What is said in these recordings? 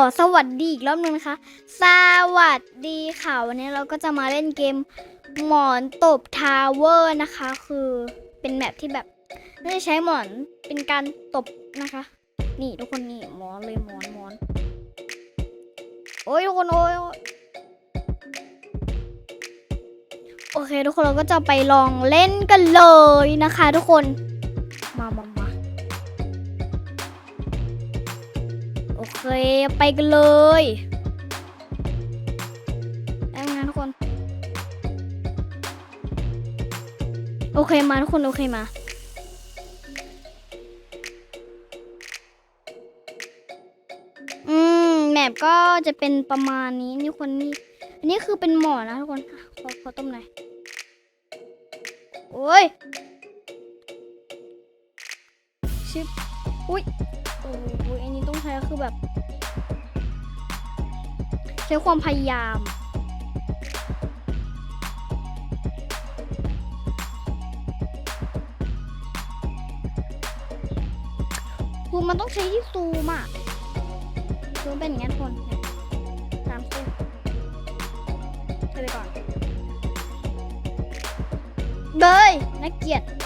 อสวัสดีอีกรอบนึงนะคะ สวัสดีค่ะวันนี้เราก็จะมาเล่นเกมหมอนตบทาวเวอร์นะคะ คือเป็นแมปที่แบบไม่ได้ใช้หมอนเป็นการตบนะคะ นี่ทุกคนนี่หมอนเลยหมอนหมอน โอ้ยทุกคนโอ้ยโอ้ยโอเค ทุกคนเราก็จะไปลองเล่นกันเลยนะคะ ทุกคน ไปกันเลยได้ไหมทุกคน โอเคมาทุกคน โอเคมาอืมแมปก็จะเป็นประมาณนี้นี่คนนี้อันนี้คือเป็นหมอนะทุกคนขอขอต้มหน่อย โอ้ยชิบอุ้ยโอ้ยอันนี้ต้องใช้คือแบบ ใช้ความพยายามคือมันต้องใช้ที่ซูมอะคือมันเป็นอย่างนี้ทุกคนตามเส้นใช่ไปก่อนเบยน่าเกียดเ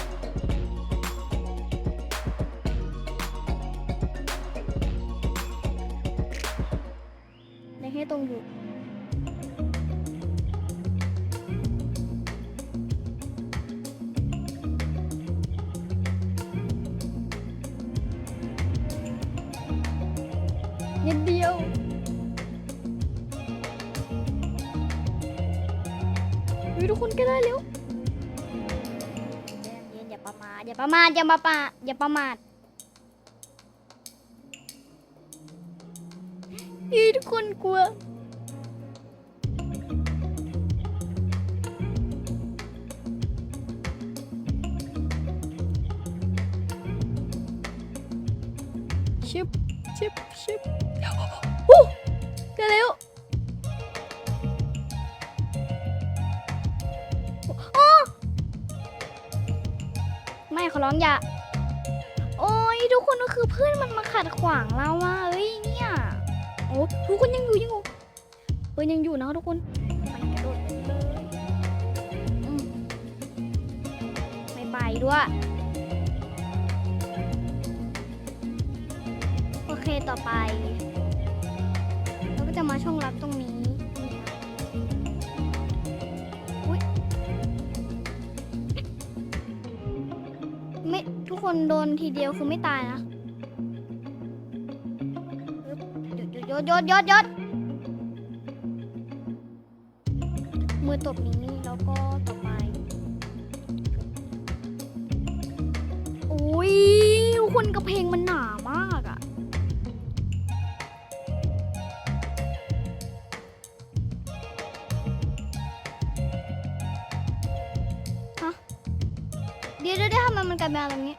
ฮ้ยทุกคนก็ได้เร็วใจเย็นๆอย่าประมาทอย่าประมาทอย่ามาปะอย่าประมาทเฮ้ยทุกคนกลัวชิบชิบชิบโอ้ได้แล้ว ไม่ขอร้องอย่า โอ้ยทุกคนก็คือเพื่อนมันมาขัดขวางเราว่ะเอ้ยเนี่ย โอ้ทุกคนยังอยู่ยังอยู่เอยังอยู่นะทุกคนไปกระโดดไม่ไปด้วย โอเคต่อไป เราก็จะมาช่องลับตรงนี้ คนโดนทีเดียวคือไม่ตายนะยดยดยดยดมือตบนี้แล้วก็ต่อไป อุ้ยทุกคนกระเพงมันหนามากอะเดี๋ยวเดี๋ยวเดี๋ยวทำไมมันกลายเป็นอะไรแบบนี้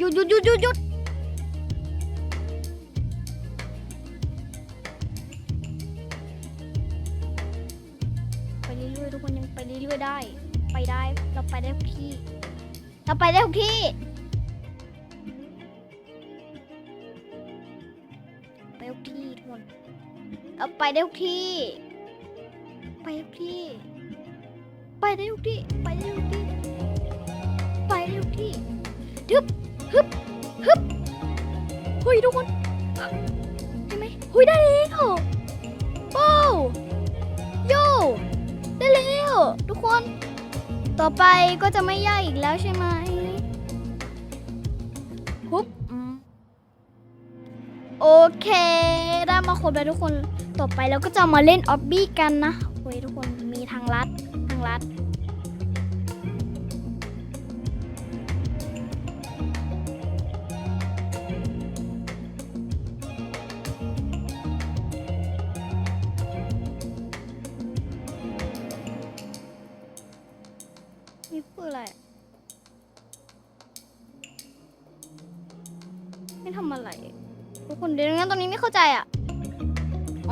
หยุดหยุดหยุดหยุดหยุดไปเรื่อยๆทุกคนยังไปเรื่อยๆได้ ไปได้เราไปได้ทุกที่เราไปได้ทุกที่ไปทุกที่ทุกคนเราไปได้ทุกที่ ไปทุกที่ ไปได้ทุกที่ไปได้ทุกที่ไปได้ทุกที่ฮึบ ฮึบฮึบเฮ้ยทุกคนเห็นไหมเฮ้ยได้แล้วโอ้โยได้แล้วทุกคน ต่อไปก็จะไม่ยากอีกแล้วใช่ไหมฮุบโอเค ได้มาครบแล้วทุกคน ต่อไปเราก็จะมาเล่นออบบี้กันนะเฮ้ยทุกคนมีทางลัดทางลัด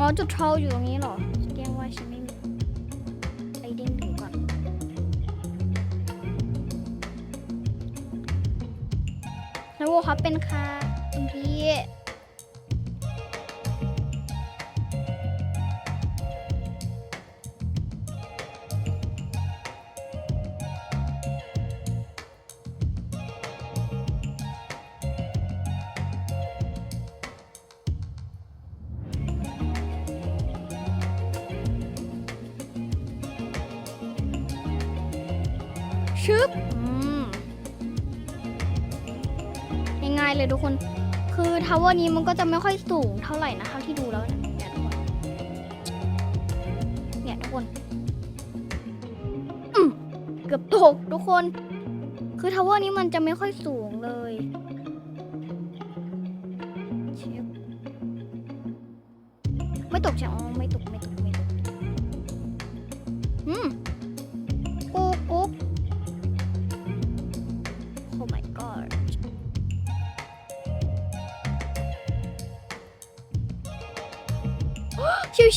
อจุดเทาอยู่ตรงนี้เหรอแกล้งว่าฉันไม่มีไอเด้งถึงก่อนแล้วโวครับเป็นค่ะคุณพี่ ชึบง่ายๆเลยทุกคน คือทาวเวอร์นี้มันก็จะไม่ค่อยสูงเท่าไหร่นะเท่าที่ดูแล้วเนี่ยเนี่ยทุกคนเนี่ยทุกคนอืมเกือบตกทุกคน คือทาวเวอร์นี้มันจะไม่ค่อยสูงเลยไม่ตกใช่ไหม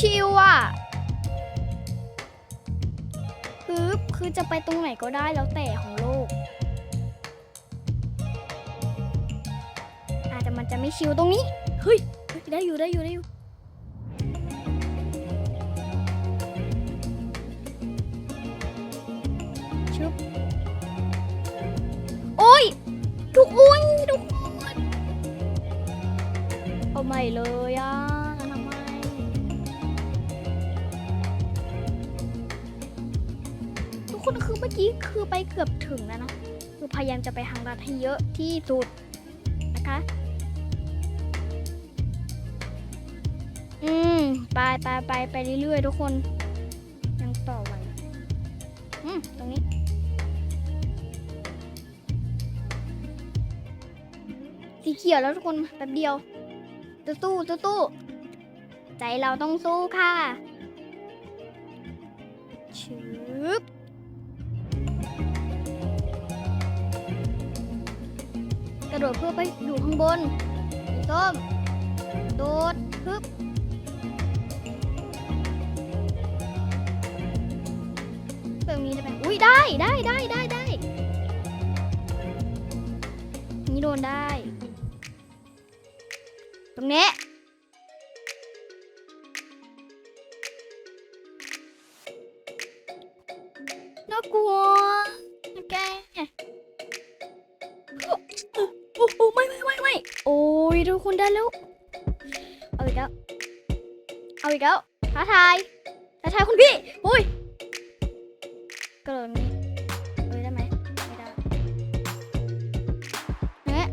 ชิวๆอะคือคือจะไปตรงไหนก็ได้แล้วแต่ของโลก อาจจะมันจะไม่ชิวตรงนี้ เฮ้ย ได้อยู่ได้อยู่ได้อยู่ชุบโอ้ย ทุกอุ้ยทุกคนเอาใหม่เลยอะ กี้คือไปเกือบถึงแล้วนะ คือพยายามจะไปทางรัดให้เยอะที่สุดนะคะ อืม ไปไปไปไปเรื่อยๆทุกคน ยังต่อไหวอืม ตรงนี้สีเขียวแล้วทุกคนแป๊บเดียวจะสู้จะสู้ ใจเราต้องสู้ค่ะ ระโดดเพื่อไปอยู่ข้างบนส้มโดดฮึบตรงนี้ได้ไหมอุ้ยได้ได้ได้ได้ได้นี่โดนได้ ตรงนี้ แล้วท้าทายท้าทายคุณพี่อุ้ยกระโดดนี้เอ้ยได้ไหมไม่ได้เนี่ย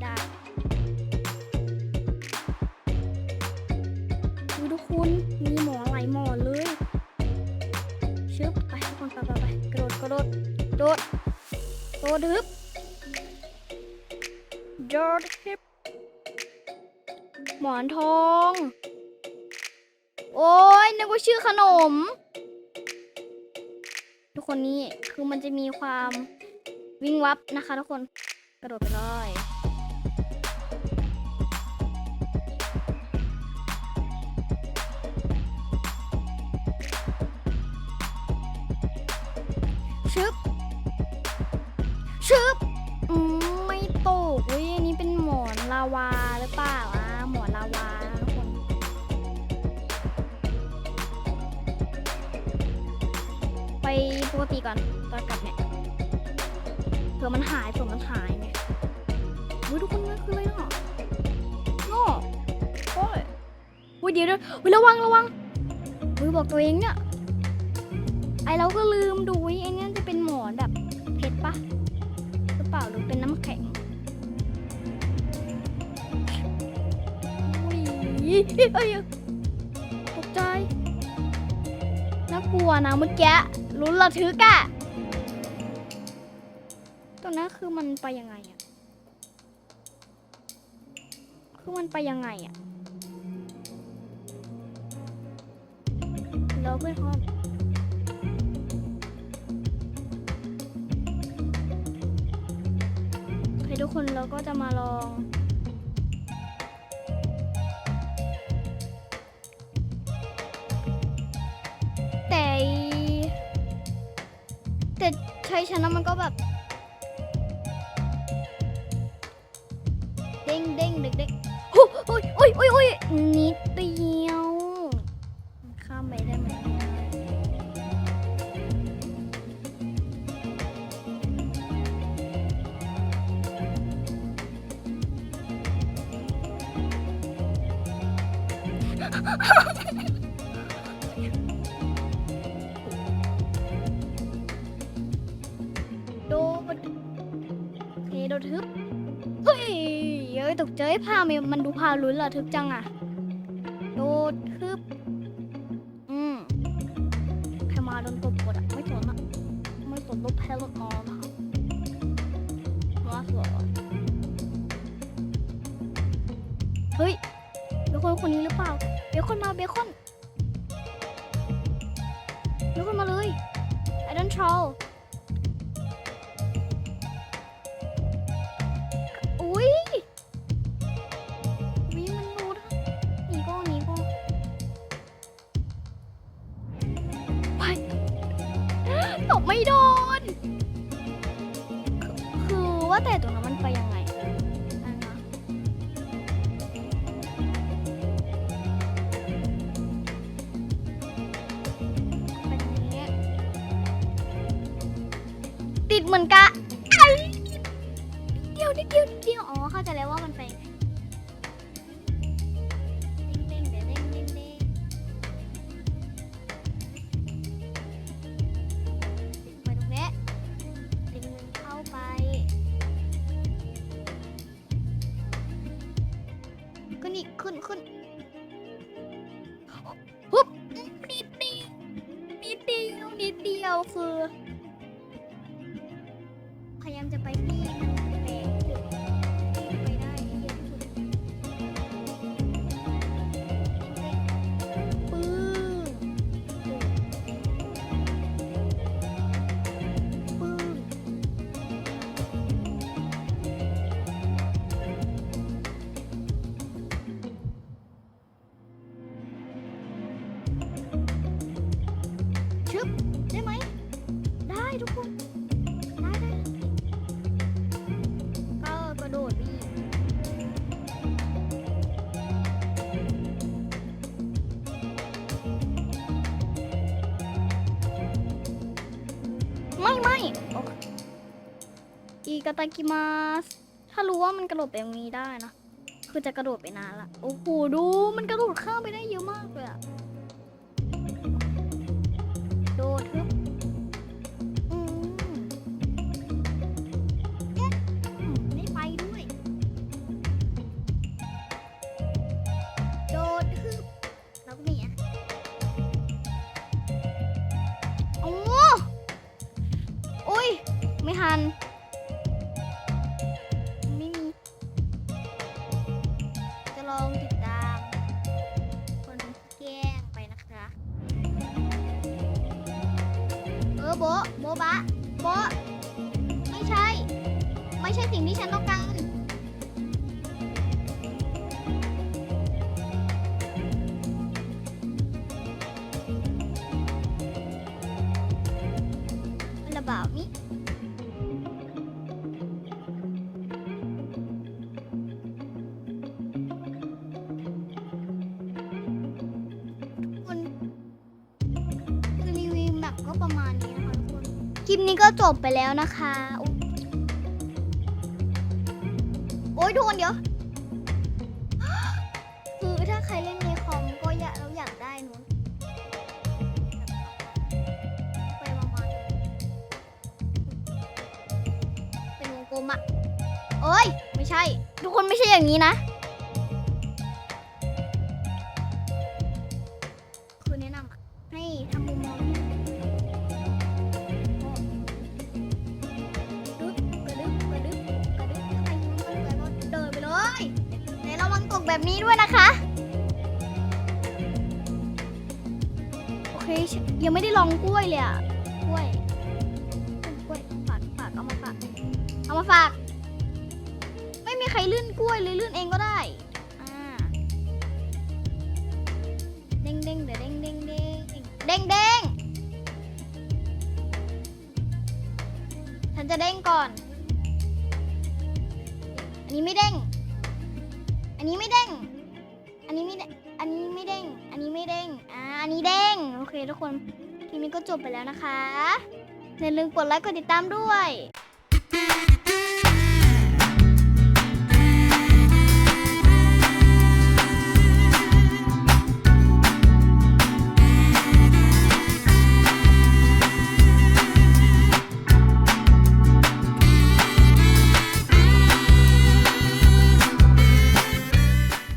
ได้อุ๊ยทุกคนมีหมอนหลายหมอนเลยชึบไปทุกคนไปไปไปกระโดดกระโดดโดดโดดฮึบโดดฮึบหมอนทอง ชื่อขนม ทุกคนนี่คือมันจะมีความวิ่งวับนะคะ ทุกคนกระโดดไปเลย กติก่อนตอนกลับเนี่ยเผื่อมันหายเผื่อมันหายไงอุ้ยทุกคนมันคืออะไรเนาะเนาะโอ้ยอุ้ยเดี๋ยวเดี๋ยวอุ้ยระวังระวังอุ้ยบอกตัวเองเนี่ยไอเราก็ลืมดูไอ้เนี่ยจะเป็นหมอนแบบเพชรปะหรือเปล่าหรือเป็นน้ำแข็งอุ้ยเอ้ยตกใจน่ากลัวนะเมื่อกี้ ลุ้นระทึกอะตอนนั้นคือมันไปยังไงอะคือมันไปยังไงอะแล้วเพื่อนเขาทุกคนเราก็จะมาลอง แต่ใช้ชนะมันก็แบบ เด้งเด้งเด็กเด็กโอ้ยโอ้ยโอ้ยโอ้ยโอ้ยนิดเดียว โอเคโดนทึบเฮ้ยเอ้ยตกใจพามันมันดูพาลุ้นระทึกจังอะโดด นิดเดียวนิดเดียวอ๋อเข้าใจแล้วว่ามันไปยังไง ไม่ไม่อีกาตากิมาสถ้ารู้ว่ามันกระโดดไปตรงนี้ได้นะ คือจะกระโดดไปนานละ โอ้โห ดู มันกระโดดข้ามไปได้เยอะมากเลยอะ มันระบานี้คุณคือรีวิวแบบก็ประมาณนี้นะคะทุกคน คลิปนี้ก็จบไปแล้วนะคะ โอ้ยทุกคนเดี๋ยว คือถ้าใครเล่น อ้ย ไม่ใช่ ทุกคนไม่ใช่อย่างนี้นะคือแนะนำอะให้ทำมุมมองที่ดึ๊บกระดึ๊บกระดึ๊บกระดึ๊บใครยิ้มก็เลยว่าเดินไปเลยในระวังตกแบบนี้ด้วยนะคะ โอเคฉยังไม่ได้ลองกล้วยเลยอะกล้วยกล้วยฝากฝากเอามาฝากเอามาฝาก ใครลื่นกล้วยเลยลื่นเองก็ได้อ่าเด้งเด้งเดี๋ยวเด้งเด้งเด้งเด้งเด้งฉันจะเด้งก่อน อันนี้ไม่เด้ง อันนี้ไม่เด้ง อันนี้ไม่เด้งอันนี้ไม่เด้ง อันนี้ไม่เด้ง อ่า อันนี้เด้ง โอเคทุกคน คลิปนี้ก็จบไปแล้วนะคะอย่าลืมกดไลค์กดติดตามด้วย